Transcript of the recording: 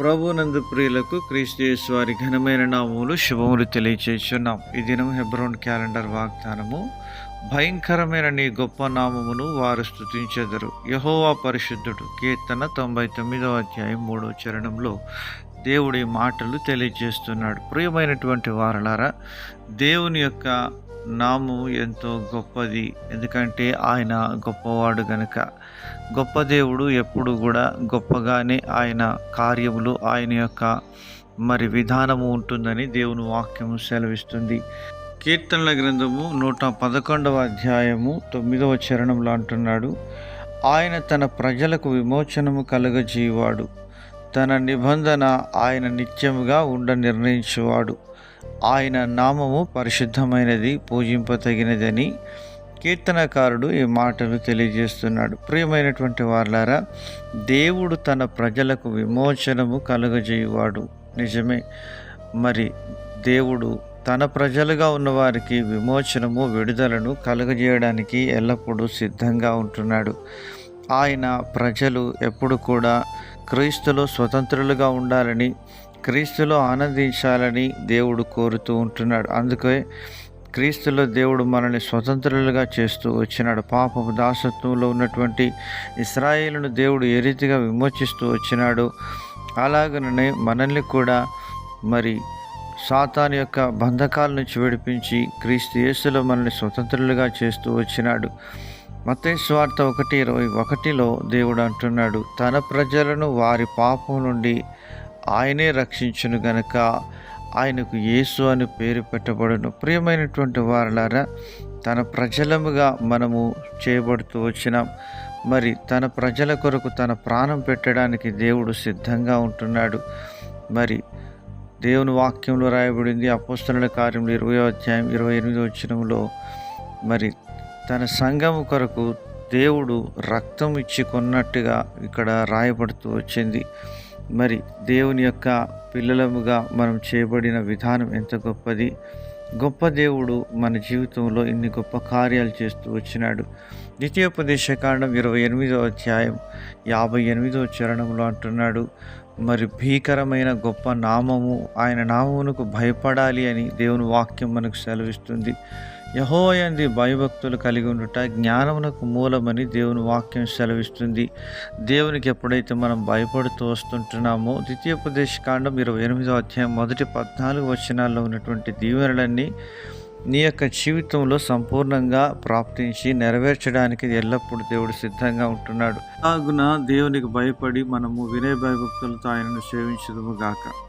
ప్రభునందు ప్రియులకు క్రీస్తు వారి ఘనమైన నామములు శుభములు తెలియచేస్తున్నాం. ఈ దినం హెబ్రోన్ క్యాలెండర్ వాగ్దానము భయంకరమైన నీ గొప్ప నామమును వారు స్థుతించెదరు యహోవా పరిశుద్ధుడు కీర్తన తొంభై తొమ్మిదవ అధ్యాయం మూడవ చరణంలో దేవుడి మాటలు తెలియజేస్తున్నాడు ప్రియమైనటువంటి వారలారా దేవుని యొక్క నాము ఎంతో గొప్పది ఎందుకంటే ఆయన గొప్పవాడు గనుక. గొప్ప దేవుడు ఎప్పుడు కూడా గొప్పగానే ఆయన కార్యములు ఆయన యొక్క మరి విధానము ఉంటుందని దేవుని వాక్యము సెలవిస్తుంది. కీర్తనల గ్రంథము నూట పదకొండవ అధ్యాయము తొమ్మిదవ చరణంలో అంటున్నాడు ఆయన తన ప్రజలకు విమోచనము కలగజేవాడు తన నిబంధన ఆయన నిత్యముగా ఉండ నిర్ణయించువాడు. ఆయన నామము పరిశుద్ధమైనది పూజింపతగినదని కీర్తనకారుడు ఈ మాటలు తెలియజేస్తున్నాడు. ప్రియమైనటువంటి వాళ్ళారా దేవుడు తన ప్రజలకు విమోచనము కలుగజేయువాడు. నిజమే. మరి దేవుడు తన ప్రజలుగా ఉన్నవారికి విమోచనము విడుదలను కలుగజేయడానికి ఎల్లప్పుడూ సిద్ధంగా ఉంటున్నాడు. ఆయన ప్రజలు ఎప్పుడు కూడా క్రీస్తులో స్వతంత్రులుగా ఉండాలని క్రీస్తులో ఆనందించాలని దేవుడు కోరుతూ ఉంటున్నాడు. అందుకే క్రీస్తులో దేవుడు మనల్ని స్వతంత్రులుగా చేస్తూ వచ్చినాడు. పాపపు దాసత్వంలో ఉన్నటువంటి ఇస్రాయేలును దేవుడు ఏ రీతిగా విమోచిస్తూ వచ్చినాడు? అలాగనే మనల్ని కూడా మరి సాతాన్ యొక్క బంధకాల నుంచి విడిపించి క్రీస్తు యేసులో మనల్ని స్వతంత్రులుగా చేస్తూ వచ్చినాడు. మత్తయి స్వార్థ ఒకటి ఇరవై ఒకటిలో దేవుడు అంటున్నాడు తన ప్రజలను వారి పాపం నుండి ఆయనే రక్షించును గనక. ఆయనకు యేసు అని పేరు పెట్టబడును. ప్రియమైనటువంటి వారలారా తన ప్రజలముగా మనము చేయబడుతూ వచ్చినాం. మరి తన ప్రజల కొరకు తన ప్రాణం పెట్టడానికి దేవుడు సిద్ధంగా ఉంటున్నాడు. మరి దేవుని వాక్యంలో రాయబడింది అపోస్తల కార్యంలో ఇరవై అధ్యాయం ఇరవై ఎనిమిది వచ్చినంలో మరి తన సంఘము కొరకు దేవుడు రక్తం ఇచ్చి కొన్నట్టుగా ఇక్కడ రాయబడుతూ వచ్చింది. మరి దేవుని యొక్క పిల్లలముగా మనం చేయబడిన విధానం ఎంత గొప్పది? గొప్ప దేవుడు మన జీవితంలో ఇన్ని గొప్ప కార్యాలు చేస్తూ వచ్చినాడు. ద్వితీయోపదేశ కాండం ఇరవై ఎనిమిదో అధ్యాయం యాభై ఎనిమిదో చరణంలో అంటున్నాడు మరి భీకరమైన గొప్ప నామము ఆయన నామమునకు భయపడాలి అని దేవుని వాక్యం మనకు సెలవిస్తుంది. యహోయంది భయభక్తులు కలిగి ఉండుట జ్ఞానమునకు మూలమని దేవుని వాక్యం సెలవిస్తుంది. దేవునికి ఎప్పుడైతే మనం భయపడుతూ వస్తుంటున్నామో ద్వితీయోపదేశ కాండం ఇరవై ఎనిమిదో అధ్యాయం మొదటి పద్నాలుగు వచనాల్లో ఉన్నటువంటి దీవెనలన్నీ నీ యొక్క జీవితంలో సంపూర్ణంగా ప్రాప్తించి నెరవేర్చడానికి ఎల్లప్పుడూ దేవుడు సిద్ధంగా ఉంటున్నాడు. అలాగున దేవునికి భయపడి మనము వినయ భయభక్తులతో ఆయనను సేవించదుము గాక.